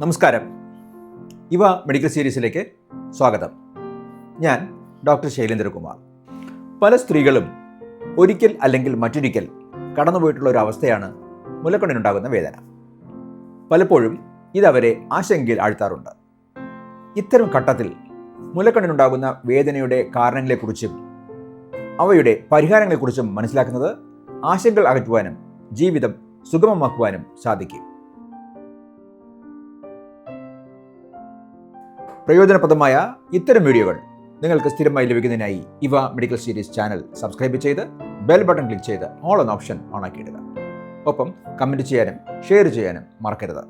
നമസ്കാരം. ഇവ മെഡിക്കൽ സീരീസിലേക്ക് സ്വാഗതം. ഞാൻ ഡോക്ടർ ശൈലേന്ദ്രകുമാർ. പല സ്ത്രീകളും ഒരിക്കൽ അല്ലെങ്കിൽ മറ്റൊരിക്കൽ കടന്നുപോയിട്ടുള്ള ഒരു അവസ്ഥയാണ് മുലക്കണ്ണിനുണ്ടാകുന്ന വേദന. പലപ്പോഴും ഇതവരെ ആശങ്കയിൽ ആഴ്ത്താറുണ്ട്. ഇത്തരം ഘട്ടത്തിൽ മുലക്കണ്ണിനുണ്ടാകുന്ന വേദനയുടെ കാരണങ്ങളെക്കുറിച്ചും അവയുടെ പരിഹാരങ്ങളെക്കുറിച്ചും മനസ്സിലാക്കുന്നത് ആശങ്കകൾ അകറ്റുവാനും ജീവിതം സുഗമമാക്കുവാനും സാധിക്കും. പ്രയോജനപ്രദമായ ഇത്തരം വീഡിയോകൾ നിങ്ങൾക്ക് സ്ഥിരമായി ലഭിക്കുന്നതിനായി ഇവ മെഡിക്കൽ സീരീസ് ചാനൽ സബ്സ്ക്രൈബ് ചെയ്ത് ബെൽ ബട്ടൺ ക്ലിക്ക് ചെയ്ത് ഓൾ എന്ന ഓപ്ഷൻ ഓണാക്കിയിടുക ഒപ്പം കമന്റ് ചെയ്യാനും ഷെയർ ചെയ്യാനും മറക്കരുത്.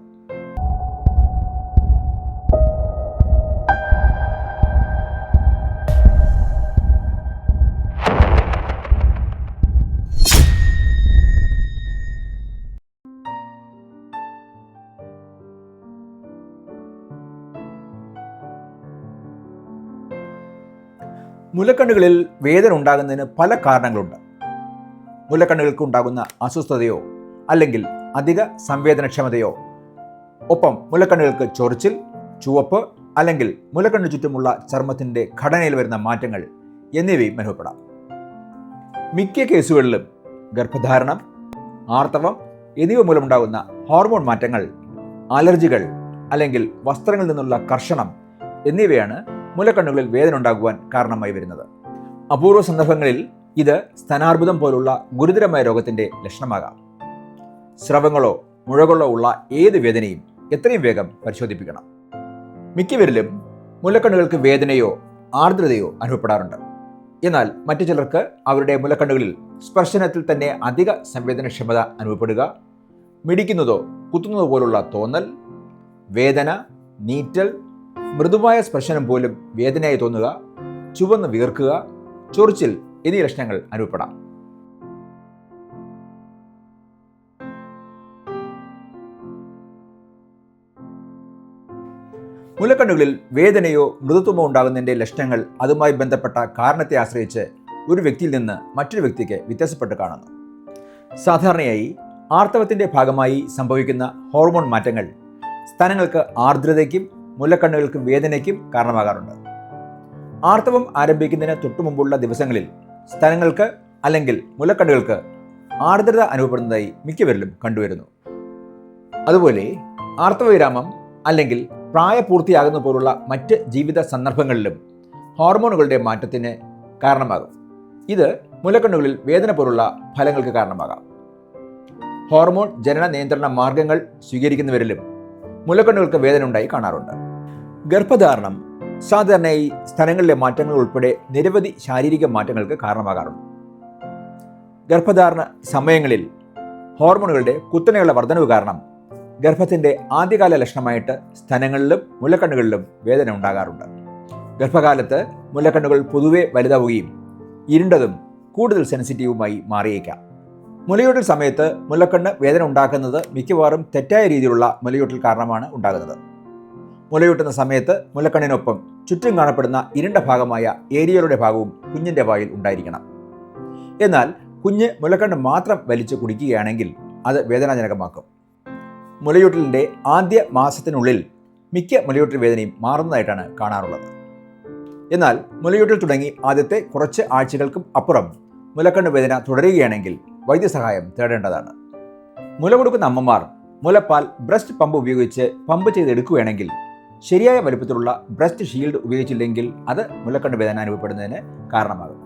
മുലക്കണ്ണുകളിൽ വേദന ഉണ്ടാകുന്നതിന് പല കാരണങ്ങളുണ്ട്. മുലക്കണ്ണുകൾക്ക് ഉണ്ടാകുന്ന അസ്വസ്ഥതയോ അല്ലെങ്കിൽ അധിക സംവേദനക്ഷമതയോ. ഒപ്പം മുലക്കണ്ണുകൾക്ക് ചൊറിച്ചിൽ ചുവപ്പ് അല്ലെങ്കിൽ മുലക്കണ്ണു ചുറ്റുമുള്ള ചർമ്മത്തിന്റെ ഘടനയിൽ വരുന്ന മാറ്റങ്ങൾ എന്നിവയും അനുഭവപ്പെടാം. മിക്ക കേസുകളിലും ഗർഭധാരണം ആർത്തവം എന്നിവ മൂലമുണ്ടാകുന്ന ഹോർമോൺ മാറ്റങ്ങൾ അലർജികൾ അല്ലെങ്കിൽ വസ്ത്രങ്ങളിൽ നിന്നുള്ള കർഷണം എന്നിവയാണ് മുലക്കണ്ണുകളിൽ വേദന ഉണ്ടാകുവാൻ കാരണമായി വരുന്നത്. അപൂർവ സന്ദർഭങ്ങളിൽ ഇത് സ്തനാർബുദം പോലുള്ള ഗുരുതരമായ രോഗത്തിന്റെ ലക്ഷണമാകാം. സ്രവങ്ങളോ മുഴകളോ ഉള്ള ഏത് വേദനയും എത്രയും വേഗം പരിശോധിപ്പിക്കണം. മിക്കവരിലും മുലക്കണ്ണുകൾക്ക് വേദനയോ ആർദ്രതയോ അനുഭവപ്പെടാറുണ്ട്. എന്നാൽ മറ്റു ചിലർക്ക് അവരുടെ മുലക്കണ്ണുകളിൽ സ്പർശനത്തിൽ തന്നെ അധിക സംവേദനക്ഷമത അനുഭവപ്പെടുക മിടിക്കുന്നതോ കുത്തുന്നതോ പോലുള്ള തോന്നൽ വേദന നീറ്റൽ മൃദുവായ സ്പർശനം പോലും വേദനയായി തോന്നുക ചുവന്ന് വീർക്കുക ചൊറിച്ചിൽ എന്നീ ലക്ഷണങ്ങൾ അനുഭവപ്പെടാം. മുലക്കണ്ണുകളിൽ വേദനയോ മൃദുത്വമോ ഉണ്ടാകുന്നതിന്റെ ലക്ഷണങ്ങൾ അതുമായി ബന്ധപ്പെട്ട കാരണത്തെ ആശ്രയിച്ച് ഒരു വ്യക്തിയിൽ നിന്ന് മറ്റൊരു വ്യക്തിക്ക് വ്യത്യാസപ്പെട്ട് കാണുന്നു. സാധാരണയായി ആർത്തവത്തിന്റെ ഭാഗമായി സംഭവിക്കുന്ന ഹോർമോൺ മാറ്റങ്ങൾ സ്ഥലങ്ങൾക്ക് ആർദ്രതയ്ക്കും മുലക്കണ്ണുകൾക്ക് വേദനയ്ക്കും കാരണമാകാറുണ്ട്. ആർത്തവം ആരംഭിക്കുന്നതിന് തൊട്ടു മുമ്പുള്ള ദിവസങ്ങളിൽ സ്ഥലങ്ങൾക്ക് അല്ലെങ്കിൽ മുലക്കണ്ണുകൾക്ക് ആർദ്രത അനുഭവപ്പെടുന്നതായി മിക്കവരിലും കണ്ടുവരുന്നു. അതുപോലെ ആർത്തവവിരാമം അല്ലെങ്കിൽ പ്രായപൂർത്തിയാകുന്ന പോലുള്ള മറ്റ് ജീവിത സന്ദർഭങ്ങളിലും ഹോർമോണുകളുടെ മാറ്റത്തിന് കാരണമാകും. ഇത് മുലക്കണ്ണുകളിൽ വേദന പോലുള്ള ഫലങ്ങൾക്ക് കാരണമാകാം. ഹോർമോൺ ജനന നിയന്ത്രണ മാർഗങ്ങൾ സ്വീകരിക്കുന്നവരിലും മുലക്കണ്ണുകൾക്ക് വേദന ഉണ്ടായി കാണാറുണ്ട്. ഗർഭധാരണം സാധാരണയായി സ്ഥലങ്ങളിലെ മാറ്റങ്ങൾ ഉൾപ്പെടെ നിരവധി ശാരീരിക മാറ്റങ്ങൾക്ക് കാരണമാകാറുണ്ട്. ഗർഭധാരണ സമയങ്ങളിൽ ഹോർമോണുകളുടെ കുത്തനെയുള്ള വർധനവ് കാരണം ഗർഭത്തിന്റെ ആദ്യകാല ലക്ഷണമായിട്ട് സ്ഥലങ്ങളിലും മുലക്കണ്ണുകളിലും വേദന ഉണ്ടാകാറുണ്ട്. ഗർഭകാലത്ത് മുലക്കണ്ണുകൾ പൊതുവെ വലുതാവുകയും ഇരുണ്ടതും കൂടുതൽ സെൻസിറ്റീവുമായി മാറിയേക്കാം. മുലയൂട്ടൽ സമയത്ത് മുലക്കണ്ണ് വേദന ഉണ്ടാക്കുന്നത് മിക്കവാറും തെറ്റായ രീതിയിലുള്ള മുലയൂട്ടൽ കാരണമാണ് ഉണ്ടാകുന്നത്. മുലയൂട്ടുന്ന സമയത്ത് മുലക്കണ്ണിനൊപ്പം ചുറ്റും കാണപ്പെടുന്ന ഇരുണ്ട ഭാഗമായ ഏരിയകളുടെ ഭാഗവും കുഞ്ഞിന്റെ വായിൽ ഉണ്ടായിരിക്കണം. എന്നാൽ കുഞ്ഞ് മുലക്കണ്ണ് മാത്രം വലിച്ചു കുടിക്കുകയാണെങ്കിൽ അത് വേദനാജനകമാക്കും. മുലയൂട്ടലിന്റെ ആദ്യ മാസത്തിനുള്ളിൽ മിക്ക മുലയൂട്ടൽ വേദനയും മാറുന്നതായിട്ടാണ് കാണാറുള്ളത്. എന്നാൽ മുലയൂട്ടൽ തുടങ്ങി ആദ്യത്തെ കുറച്ച് ആഴ്ചകൾക്കും അപ്പുറം മുലക്കണ്ണ് വേദന തുടരുകയാണെങ്കിൽ വൈദ്യസഹായം തേടേണ്ടതാണ്. മുല കൊടുക്കുന്ന അമ്മമാർ മുലപ്പാൽ ബ്രസ്റ്റ് പമ്പ് ഉപയോഗിച്ച് പമ്പ് ചെയ്തെടുക്കുകയാണെങ്കിൽ ശരിയായ വലുപ്പത്തിലുള്ള ബ്രസ്റ്റ് ഷീൽഡ് ഉപയോഗിച്ചില്ലെങ്കിൽ അത് മുലക്കണ്ണ് വേദന അനുഭവപ്പെടുന്നതിന് കാരണമാകും.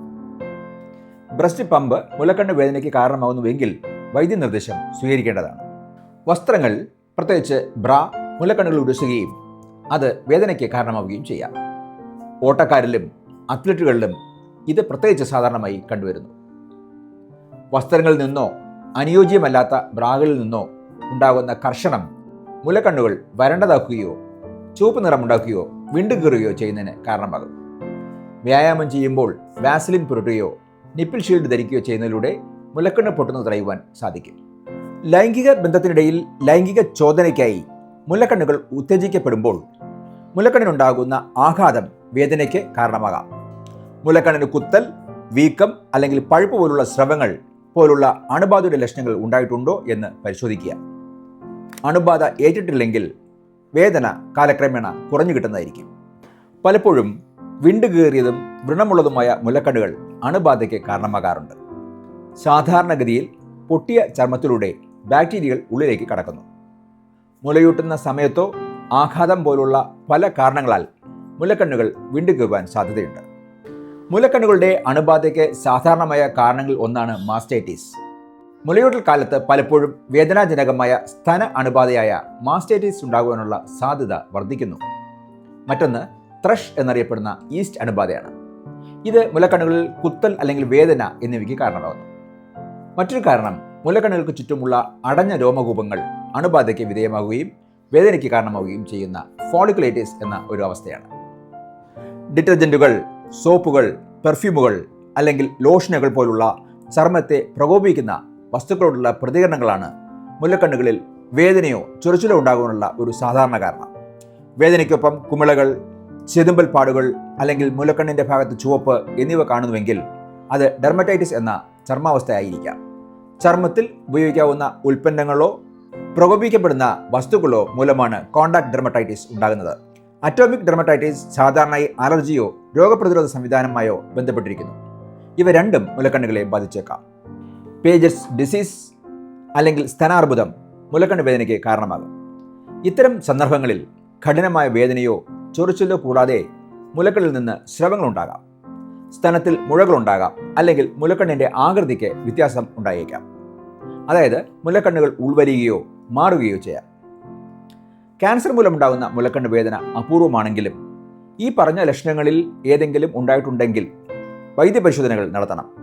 ബ്രസ്റ്റ് പമ്പ് മുലക്കണ്ണ് വേദനയ്ക്ക് കാരണമാകുന്നുവെങ്കിൽ വൈദ്യനിർദ്ദേശം സ്വീകരിക്കേണ്ടതാണ്. വസ്ത്രങ്ങൾ പ്രത്യേകിച്ച് ബ്ര മുലക്കണ്ണുകൾ ഉരസുകയും അത് വേദനയ്ക്ക് കാരണമാവുകയും ചെയ്യാം. ഓട്ടക്കാരിലും അത്ലറ്റുകളിലും ഇത് പ്രത്യേകിച്ച് സാധാരണമായി കണ്ടുവരുന്നു. വസ്ത്രങ്ങളിൽ നിന്നോ അനുയോജ്യമല്ലാത്ത ബ്രാകളിൽ നിന്നോ ഉണ്ടാകുന്ന കർഷണം മുലക്കണ്ണുകൾ വരണ്ടതാക്കുകയോ ചുവപ്പ് നിറമുണ്ടാക്കുകയോ വിണ്ടുകീറുകയോ ചെയ്യുന്നതിന് കാരണമാകും. വ്യായാമം ചെയ്യുമ്പോൾ വാസലിൻ പുരട്ടുകയോ നിപ്പിൾ ഷീൽഡ് ധരിക്കുകയോ ചെയ്യുന്നതിലൂടെ മുലക്കണ്ണ് പൊട്ടുന്നത് തടയുവാൻ സാധിക്കും. ലൈംഗിക ബന്ധത്തിനിടയിൽ ലൈംഗിക ചോദനയ്ക്കായി മുലക്കണ്ണുകൾ ഉത്തേജിക്കപ്പെടുമ്പോൾ മുലക്കണ്ണിനുണ്ടാകുന്ന ആഘാതം വേദനയ്ക്ക് കാരണമാകാം. മുലക്കണ്ണിന് കുത്തൽ വീക്കം അല്ലെങ്കിൽ പഴുപ്പ് പോലുള്ള സ്രവങ്ങൾ പോലുള്ള അണുബാധയുടെ ലക്ഷണങ്ങൾ ഉണ്ടായിട്ടുണ്ടോ എന്ന് പരിശോധിക്കുക. അണുബാധ ഏറ്റിട്ടില്ലെങ്കിൽ വേദന കാലക്രമേണ കുറഞ്ഞു കിട്ടുന്നതായിരിക്കും. പലപ്പോഴും വിണ്ട് കീറിയതും വ്രണമുള്ളതുമായ മുലക്കണ്ണുകൾ അണുബാധയ്ക്ക് കാരണമാകാറുണ്ട്. സാധാരണഗതിയിൽ പൊട്ടിയ ചർമ്മത്തിലൂടെ ബാക്ടീരിയകൾ ഉള്ളിലേക്ക് കടക്കുന്നു. മുലയൂട്ടുന്ന സമയത്തോ ആഘാതം പോലുള്ള പല കാരണങ്ങളാൽ മുലക്കണ്ണുകൾ വിണ്ട് കീറുവാൻ സാധ്യതയുണ്ട്. മുലക്കണ്ണുകളുടെ അണുബാധയ്ക്ക് സാധാരണമായ കാരണങ്ങളിൽ ഒന്നാണ് മാസ്റ്റൈറ്റിസ്. മുലയൂട്ടൽ കാലത്ത് പലപ്പോഴും വേദനാജനകമായ സ്തന അണുബാധയായ മാസ്റ്റൈറ്റിസ് ഉണ്ടാകുവാനുള്ള സാധ്യത വർദ്ധിക്കുന്നു. മറ്റൊന്ന് ത്രഷ് എന്നറിയപ്പെടുന്ന ഈസ്റ്റ് അണുബാധയാണ്. ഇത് മുലക്കണ്ണുകളിൽ കുത്തൽ അല്ലെങ്കിൽ വേദന എന്നിവയ്ക്ക് കാരണമാകുന്നു. മറ്റൊരു കാരണം മുലക്കണ്ണുകൾക്ക് ചുറ്റുമുള്ള അടഞ്ഞ രോമകൂപങ്ങൾ അണുബാധയ്ക്ക് വിധേയമാകുകയും വേദനയ്ക്ക് കാരണമാവുകയും ചെയ്യുന്ന ഫോളിക്കുലൈറ്റിസ് എന്ന ഒരു അവസ്ഥയാണ്. ഡിറ്റർജന്റുകൾ സോപ്പുകൾ പെർഫ്യൂമുകൾ അല്ലെങ്കിൽ ലോഷനുകൾ പോലുള്ള ചർമ്മത്തെ പ്രകോപിക്കുന്ന വസ്തുക്കളോടുള്ള പ്രതികരണങ്ങളാണ് മുല്ലക്കണ്ണുകളിൽ വേദനയോ ചൊറിച്ചിലോ ഉണ്ടാകാനുള്ള ഒരു സാധാരണ കാരണം. വേദനയ്ക്കൊപ്പം കുമിളകൾ ചെതുമ്പൽ പാടുകൾ അല്ലെങ്കിൽ മുലക്കണ്ണിന്റെ ഭാഗത്ത് ചുവപ്പ് എന്നിവ കാണുന്നുവെങ്കിൽ അത് ഡെർമറ്റൈറ്റിസ് എന്ന ചർമ്മാവസ്ഥയായിരിക്കാം ചർമ്മത്തിൽ ഉപയോഗിക്കാവുന്ന ഉൽപ്പന്നങ്ങളോ പ്രകോപിക്കപ്പെടുന്ന വസ്തുക്കളോ മൂലമാണ് കോണ്ടാക്ട് ഡെർമറ്റൈറ്റിസ് ഉണ്ടാകുന്നത്. അറ്റോമിക് ഡെർമറ്റൈറ്റിസ് സാധാരണയായി അലർജിയോ രോഗപ്രതിരോധ സംവിധാനമായോ ബന്ധപ്പെട്ടിരിക്കുന്നു. ഇവ രണ്ടും മുലക്കണ്ണുകളെ ബാധിച്ചേക്കാം. പേജസ് ഡിസീസ് അല്ലെങ്കിൽ സ്തനാർബുദം മുലക്കണ്ണ് വേദനയ്ക്ക് കാരണമാകും. ഇത്തരം സന്ദർഭങ്ങളിൽ കഠിനമായ വേദനയോ ചൊറിച്ചിലോ കൂടാതെ മുലക്കണ്ണിൽ നിന്ന് സ്രവങ്ങളുണ്ടാകാം സ്തനത്തിൽ മുഴകളുണ്ടാകാം അല്ലെങ്കിൽ മുലക്കണ്ണിന്റെ ആകൃതിക്ക് വ്യത്യാസം ഉണ്ടായേക്കാം. അതായത് മുലക്കണ്ണുകൾ ഉൾവലിയുകയോ മാറുകയോ ചെയ്യാം. ക്യാൻസർ മൂലമുണ്ടാകുന്ന മുലക്കണ്ണ് വേദന അപൂർവമാണെങ്കിലും ഈ പറഞ്ഞ ലക്ഷണങ്ങളിൽ ഏതെങ്കിലും ഉണ്ടായിട്ടുണ്ടെങ്കിൽ വൈദ്യപരിശോധനകൾ നടത്തണം.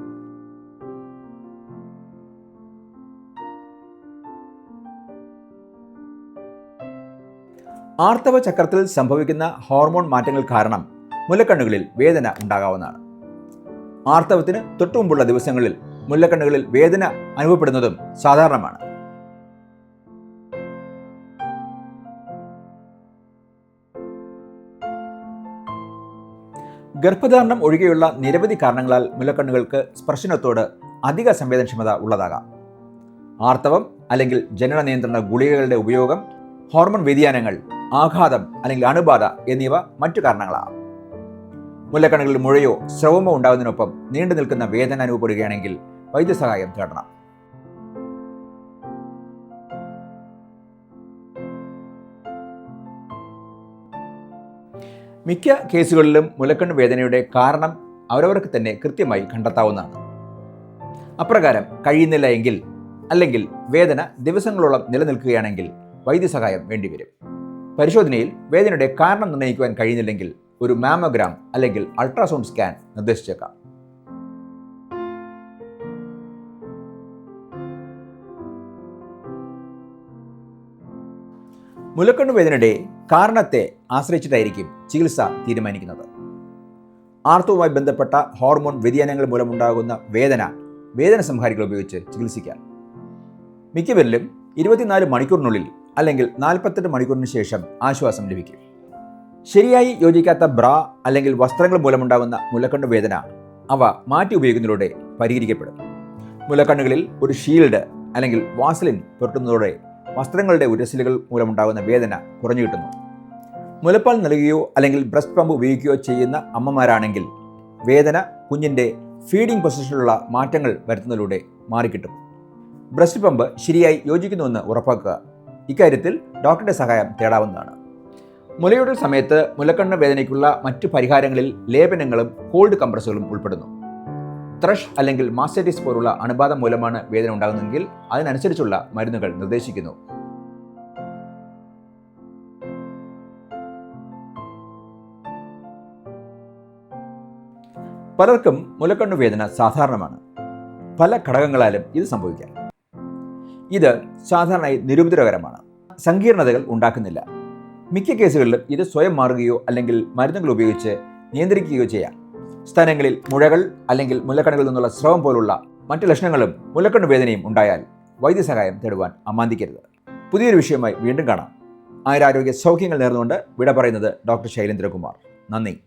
ആർത്തവ ചക്രത്തിൽ സംഭവിക്കുന്ന ഹോർമോൺ മാറ്റങ്ങൾ കാരണം മുലക്കണ്ണുകളിൽ വേദന ഉണ്ടാകാവുന്നതാണ്. ആർത്തവത്തിന് തൊട്ടുമുമ്പുള്ള ദിവസങ്ങളിൽ മുല്ലക്കണ്ണുകളിൽ വേദന അനുഭവപ്പെടുന്നതും സാധാരണമാണ്. ഗർഭധാരണം ഒഴികെയുള്ള നിരവധി കാരണങ്ങളാൽ മുലക്കണ്ണുകൾക്ക് സ്പർശനത്തോട് അധിക സംവേദനക്ഷമത ഉള്ളതാകാം. ആർത്തവം അല്ലെങ്കിൽ ജനന നിയന്ത്രണ ഗുളികകളുടെ ഉപയോഗം ഹോർമോൺ വ്യതിയാനങ്ങൾ ആഘാതം അല്ലെങ്കിൽ അണുബാധ എന്നിവ മറ്റു കാരണങ്ങളാണ് മുല്ലക്കണ്ണുകളിൽ മുഴയോ ശ്രവമോ ഉണ്ടാകുന്നതിനൊപ്പം നീണ്ടു നിൽക്കുന്ന വേദന അനുഭവപ്പെടുകയാണെങ്കിൽ വൈദ്യസഹായം തേടണം. മിക്ക കേസുകളിലും മുലക്കണ്ണ് വേദനയുടെ കാരണം അവരവർക്ക് തന്നെ കൃത്യമായി കണ്ടെത്താവുന്നതാണ്. അപ്രകാരം കഴിയുന്നില്ല എങ്കിൽ അല്ലെങ്കിൽ വേദന ദിവസങ്ങളോളം നിലനിൽക്കുകയാണെങ്കിൽ വൈദ്യസഹായം വേണ്ടിവരും. പരിശോധനയിൽ വേദനയുടെ കാരണം നിർണയിക്കുവാൻ കഴിയുന്നില്ലെങ്കിൽ ഒരു മാമോഗ്രാം അല്ലെങ്കിൽ അൾട്രാസൗണ്ട് സ്കാൻ നിർദ്ദേശിച്ചേക്കാം. മുലക്കണ്ണു വേദനയുടെ കാരണത്തെ ആശ്രയിച്ചിട്ടായിരിക്കും ചികിത്സ തീരുമാനിക്കുന്നത്. ആർത്തവുമായി ബന്ധപ്പെട്ട ഹോർമോൺ വ്യതിയാനങ്ങൾ മൂലമുണ്ടാകുന്ന വേദന വേദന സംഹാരികൾ ഉപയോഗിച്ച് ചികിത്സിക്കാം മിക്കവരിലും ഇരുപത്തിനാല് മണിക്കൂറിനുള്ളിൽ അല്ലെങ്കിൽ നാൽപ്പത്തെട്ട് മണിക്കൂറിന് ശേഷം ആശ്വാസം ലഭിക്കും. ശരിയായി യോജിക്കാത്ത ബ്രാ അല്ലെങ്കിൽ വസ്ത്രങ്ങൾ മൂലമുണ്ടാകുന്ന മുലക്കണ്ണു വേദന അവ മാറ്റി ഉപയോഗിക്കുന്നതിലൂടെ പരിഹരിക്കപ്പെടും. മുലക്കണ്ണുകളിൽ ഒരു ഷീൽഡ് അല്ലെങ്കിൽ വാസലിൻ പുരട്ടുന്നതോടെ വസ്ത്രങ്ങളുടെ ഉരസലുകൾ മൂലമുണ്ടാകുന്ന വേദന കുറഞ്ഞു കിട്ടുന്നു. മുലപ്പാൽ നൽകുകയോ അല്ലെങ്കിൽ ബ്രസ്റ്റ് പമ്പ് ഉപയോഗിക്കുകയോ ചെയ്യുന്ന അമ്മമാരാണെങ്കിൽ വേദന കുഞ്ഞിന്റെ ഫീഡിംഗ് പൊസിഷനിലുള്ള മാറ്റങ്ങൾ വരുത്തുന്നതിലൂടെ മാറിക്കിട്ടും. ബ്രസ്റ്റ് പമ്പ് ശരിയായി യോജിക്കുന്നുവെന്ന് ഉറപ്പാക്കുക. ഇക്കാര്യത്തിൽ ഡോക്ടറുടെ സഹായം തേടാവുന്നതാണ്. മുലയൂടൽ സമയത്ത് മുലക്കണ്ണ് വേദനയ്ക്കുള്ള മറ്റ് പരിഹാരങ്ങളിൽ ലേപനങ്ങളും കോൾഡ് കംപ്രസുകളും ഉൾപ്പെടുന്നു. ത്രഷ് അല്ലെങ്കിൽ മാസ്റ്റൈറ്റിസ് പോലുള്ള അണുബാധ മൂലമാണ് വേദന ഉണ്ടാകുന്നതെങ്കിൽ അതിനനുസരിച്ചുള്ള മരുന്നുകൾ നിർദ്ദേശിക്കുന്നു. പലർക്കും മുലക്കണ്ണു വേദന സാധാരണമാണ്. പല ഘടകങ്ങളാലും ഇത് സംഭവിക്കാം. ഇത് സാധാരണയായി നിരുപദ്രവകരമാണ്. സങ്കീർണതകൾ ഉണ്ടാക്കുന്നില്ല. മിക്ക കേസുകളിലും ഇത് സ്വയം മാറുകയോ അല്ലെങ്കിൽ മരുന്നുകൾ ഉപയോഗിച്ച് നിയന്ത്രിക്കുകയോ ചെയ്യാം. സ്ഥലങ്ങളിൽ മുഴകൾ അല്ലെങ്കിൽ മുലക്കണ്ണുകളിൽ നിന്നുള്ള സ്രവം പോലുള്ള മറ്റ് ലക്ഷണങ്ങളും മുലക്കണ്ണു വേദനയും ഉണ്ടായാൽ വൈദ്യസഹായം തേടുവാൻ അമാന്തിക്കരുത്. പുതിയൊരു വിഷയമായി വീണ്ടും കാണാം. ആയുരാരോഗ്യ സൗഖ്യങ്ങൾ നേർന്നുകൊണ്ട് വിട പറയുന്നത് ഡോക്ടർ ശൈലേന്ദ്രകുമാർ. നന്ദി.